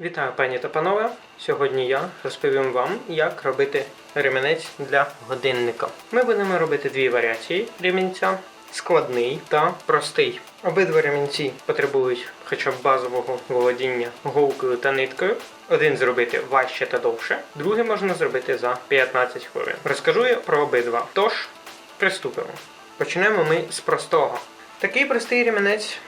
Вітаю, пані та панове. Сьогодні я розповім вам, як робити ремінець для годинника. Ми будемо робити дві варіації ремінця: складний та простий. Обидва ремінці потребують хоча б базового володіння голкою та ниткою. Один зробити важче та довше, другий можна зробити за 15 хвилин. Розкажу я про обидва. Тож, приступимо. Почнемо ми з простого. Такий простий ремінець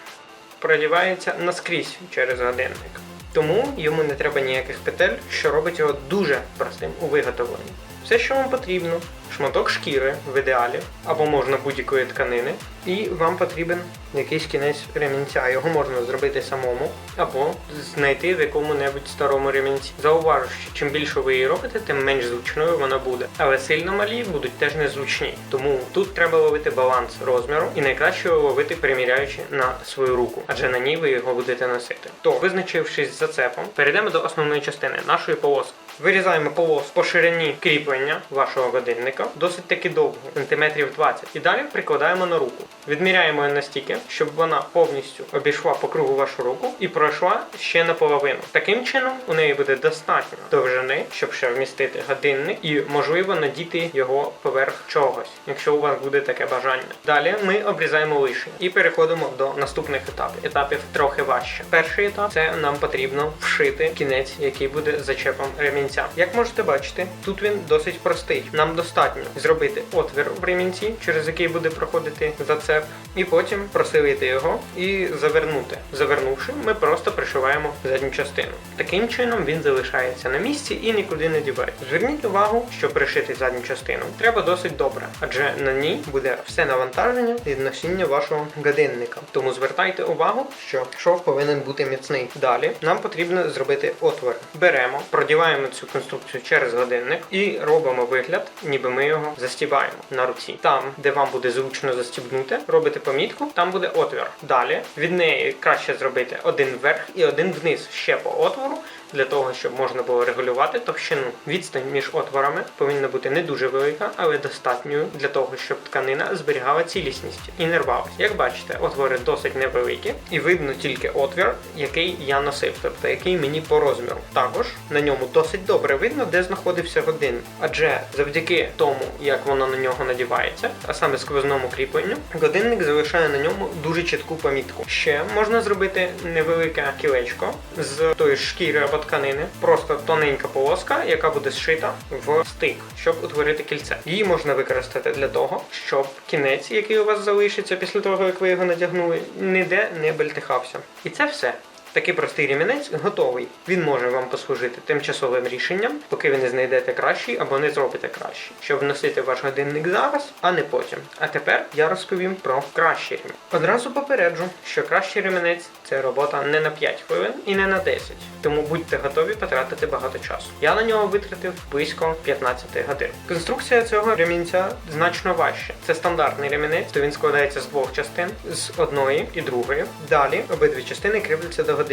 продівається наскрізь через годинник. Тому йому не треба ніяких петель, що робить його дуже простим у виготовленні. Все, що вам потрібно, шматок шкіри в ідеалі, або можна будь-якої тканини, і вам потрібен якийсь кінець ремінця. Його можна зробити самому, або знайти в якому-небудь старому ремінці. Зауважу, що чим більше ви її робите, тим менш звучною вона буде. Але сильно малі будуть теж незручні. Тому тут треба ловити баланс розміру, і найкраще ловити приміряючи на свою руку, адже на ній ви його будете носити. То, визначившись зацепом, перейдемо до основної частини нашої полоски. Вирізаємо полос по ширині кріплення вашого годинника, досить таки довго, сантиметрів 20. І далі прикладаємо на руку. Відміряємо її настільки, щоб вона повністю обійшла по кругу вашу руку і пройшла ще наполовину. Таким чином у неї буде достатньо довжини, щоб ще вмістити годинник і можливо надіти його поверх чогось, якщо у вас буде таке бажання. Далі ми обрізаємо лишнє і переходимо до наступних етапів. Етапів трохи важче. Перший етап це нам потрібно вшити кінець, який буде зачепом ремінця. Як можете бачити, тут він досить простий. Нам достатньо зробити отвір в ремінці, через який буде проходити зацеп, і потім просилити його і завернути. Завернувши, ми просто пришиваємо задню частину. Таким чином він залишається на місці і нікуди не дівається. Зверніть увагу, що пришити задню частину треба досить добре, адже на ній буде все навантаження від носіння вашого годинника. Тому звертайте увагу, що шов повинен бути міцний. Далі нам потрібно зробити отвір. Беремо, продіваємо цю конструкцію через годинник і робимо вигляд, ніби ми його застібаємо на руці. Там, де вам буде зручно застібнути, робите помітку, там буде отвір. Далі від неї краще зробити один вверх і один вниз ще по отвору. Для того, щоб можна було регулювати товщину. Відстань між отворами повинна бути не дуже велика, але достатньою для того, щоб тканина зберігала цілісність і не рвалась. Як бачите, отвори досить невеликі, і видно тільки отвір, який я носив, тобто який мені по розміру. Також на ньому досить добре видно, де знаходився годинник. Адже завдяки тому, як воно на нього надівається, а саме сквозному кріпленню, годинник залишає на ньому дуже чітку помітку. Ще можна зробити невелике кілечко з тої шкіри або тканини, просто тоненька полоска, яка буде зшита в стик, щоб утворити кільце. Її можна використати для того, щоб кінець, який у вас залишиться після того, як ви його надягнули, ніде не бельтихався. І це все. Такий простий ремінець готовий. Він може вам послужити тимчасовим рішенням, поки ви не знайдете кращий або не зробите кращий, щоб носити ваш годинник зараз, а не потім. А тепер я розповім про кращий ремінець. Одразу попереджу, що кращий ремінець це робота не на 5 хвилин і не на 10, тому будьте готові потратити багато часу. Я на нього витратив близько 15 годин. Конструкція цього ремінця значно важча. Це стандартний ремінець, то він складається з двох частин, з одної і другої. Далі обидві частини кріпляться до годинника.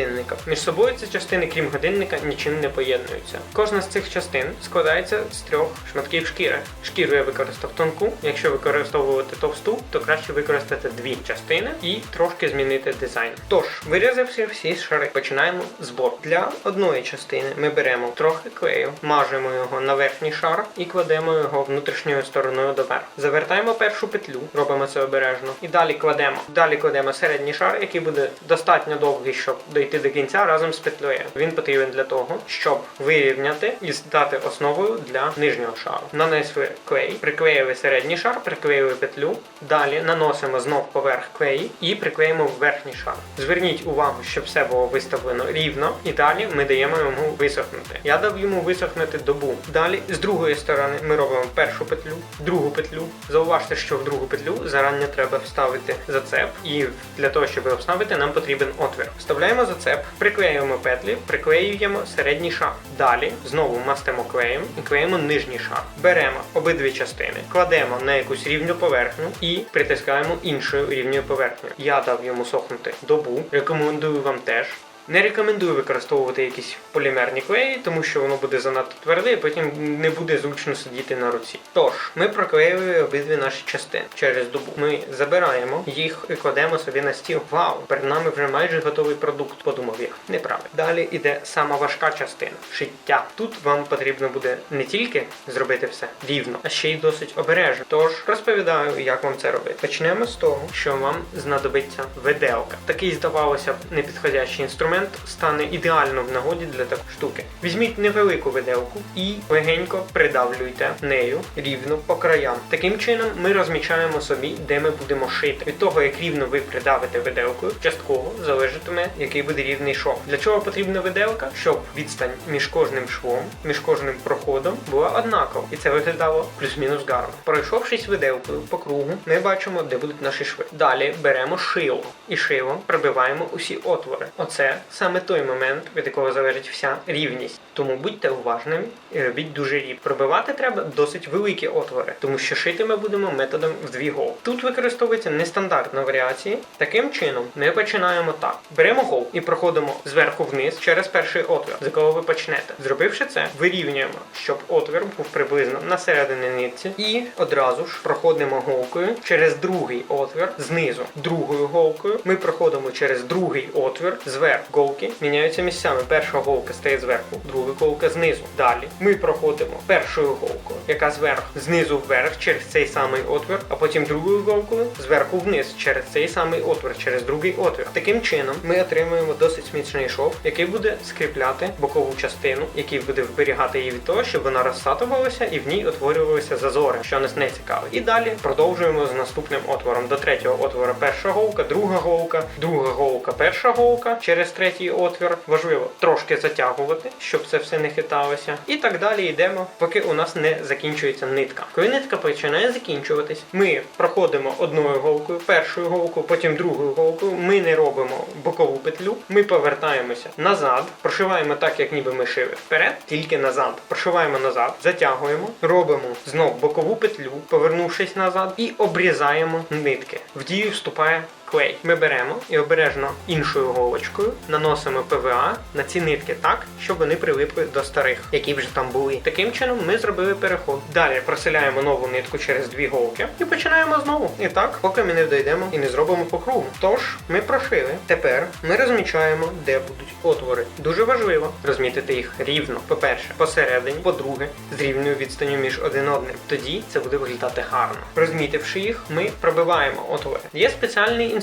Між собою ці частини, крім годинника, нічим не поєднуються. Кожна з цих частин складається з трьох шматків шкіри. Шкіру я використав тонку. Якщо використовувати товсту, то краще використати дві частини і трошки змінити дизайн. Тож, вирізавши всі шари, починаємо збор. Для одної частини ми беремо трохи клею, мажемо його на верхній шар і кладемо його внутрішньою стороною доверху. Завертаємо першу петлю, робимо це обережно, і далі кладемо. Далі кладемо середній шар, який буде достатньо довгий, щоб дойти до кінця разом з петлею. Він потрібен для того, щоб вирівняти і здати основою для нижнього шару. Нанесли клей, приклеїли середній шар, приклеїли петлю. Далі наносимо знов поверх клеї і приклеїмо верхній шар. Зверніть увагу, щоб все було виставлено рівно, і далі ми даємо йому висохнути. Я дав йому висохнути добу. Далі з другої сторони ми робимо першу петлю, другу петлю. Зауважте, що в другу петлю зарані треба вставити зацеп, і для того, щоб його вставити, нам потрібен отвір. Вставляємо зацеп, приклеюємо петлі, приклеюємо середній шар. Далі знову мастимо клеєм і клеїмо нижній шар. Беремо обидві частини, кладемо на якусь рівню поверхню і притискаємо іншою рівнею поверхнею. Я дав йому сохнути добу, рекомендую вам теж. Не рекомендую використовувати якісь полімерні клеї, тому що воно буде занадто тверде, і потім не буде зручно сидіти на руці. Тож, ми проклеїли обидві наші частини через добу. Ми забираємо їх і кладемо собі на стіл. Вау! Перед нами вже майже готовий продукт, подумав я. Неправильно. Далі іде сама важка частина шиття. Тут вам потрібно буде не тільки зробити все рівно, а ще й досить обережно. Тож розповідаю, як вам це робити. Почнемо з того, що вам знадобиться виделка. Такий, здавалося б, непідходящий інструмент стане ідеально в нагоді для такої штуки. Візьміть невелику виделку і легенько придавлюйте нею рівно по краям. Таким чином ми розмічаємо собі, де ми будемо шити. Від того, як рівно ви придавите виделкою, частково залежатиме, який буде рівний шов. Для чого потрібна виделка? Щоб відстань між кожним швом, між кожним проходом була однакова, і це виглядало плюс-мінус гарно. Пройшовшись виделкою по кругу, ми бачимо, де будуть наші шви. Далі беремо шило і шилом пробиваємо усі отвори. Оце саме той момент, від якого залежить вся рівність. Тому будьте уважними і робіть дуже рівно. Пробивати треба досить великі отвори, тому що шити ми будемо методом в дві гол. Тут використовується нестандартна варіація. Таким чином, ми починаємо так: беремо гол і проходимо зверху вниз через перший отвір, з якого ви почнете. Зробивши це, вирівнюємо, щоб отвір був приблизно на середині нитці, і одразу ж проходимо голкою через другий отвір знизу. Другою голкою ми проходимо через другий отвір зверху. Голки міняються місцями. Перша голка стає зверху, друга голка знизу. Далі ми проходимо першою голкою, яка зверху знизу вверх через цей самий отвір, а потім другою голкою зверху вниз через цей самий отвір, через другий отвір. Таким чином ми отримуємо досить смічний шов, який буде скріпляти бокову частину, який буде вберігати її від того, щоб вона розсатувалася і в ній утворювалися зазори, що нас не цікавить. І далі продовжуємо з наступним отвором. До третього отвору перша голка, друга голка, друга голка, перша голка через третій отвір. Важливо трошки затягувати, щоб це все не хиталося. І так далі йдемо, поки у нас не закінчується нитка. Коли нитка починає закінчуватись, ми проходимо одною голкою, першою голкою, потім другою голкою. Ми не робимо бокову петлю. Ми повертаємося назад, прошиваємо так, як ніби ми шили вперед, тільки назад. Прошиваємо назад, затягуємо, робимо знов бокову петлю, повернувшись назад, і обрізаємо нитки. В дію вступає клей. Ми беремо і обережно іншою голочкою наносимо ПВА на ці нитки так, щоб вони прилипли до старих, які вже там були. Таким чином ми зробили переход. Далі проселяємо нову нитку через дві голки і починаємо знову. І так, поки ми не дійдемо і не зробимо по кругу. Тож ми прошили. Тепер ми розмічаємо, де будуть отвори. Дуже важливо розмітити їх рівно. По-перше, посередині, по-друге, з рівною відстанню між один одним. Тоді це буде виглядати гарно. Розмітивши їх, ми пробиваємо отвори. Є спеціальний інструмент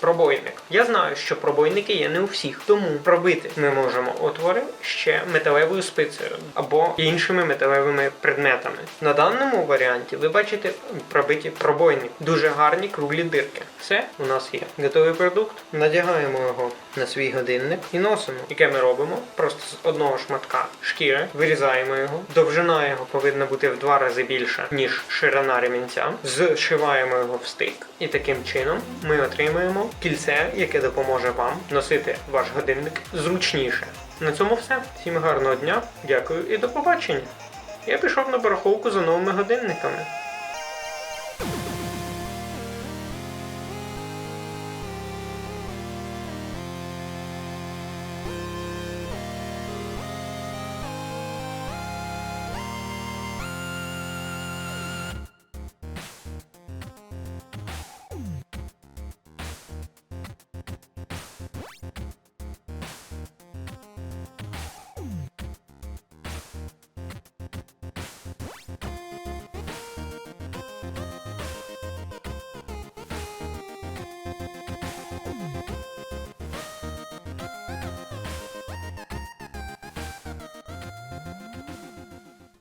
пробойник. Я знаю, що пробойники є не у всіх, тому пробити ми можемо отвори ще металевою спицею або іншими металевими предметами. На даному варіанті ви бачите пробиті пробойники, дуже гарні круглі дирки. Все у нас є. Готовий продукт. Надягаємо його на свій годинник і носимо. Яке ми робимо? Просто з одного шматка шкіри вирізаємо його. Довжина його повинна бути в два рази більша, ніж ширина ремінця. Зшиваємо його в стик. І таким чином ми отримуємо кільце, яке допоможе вам носити ваш годинник зручніше. На цьому все. Всім гарного дня, дякую і до побачення. Я пішов на барахолку за новими годинниками.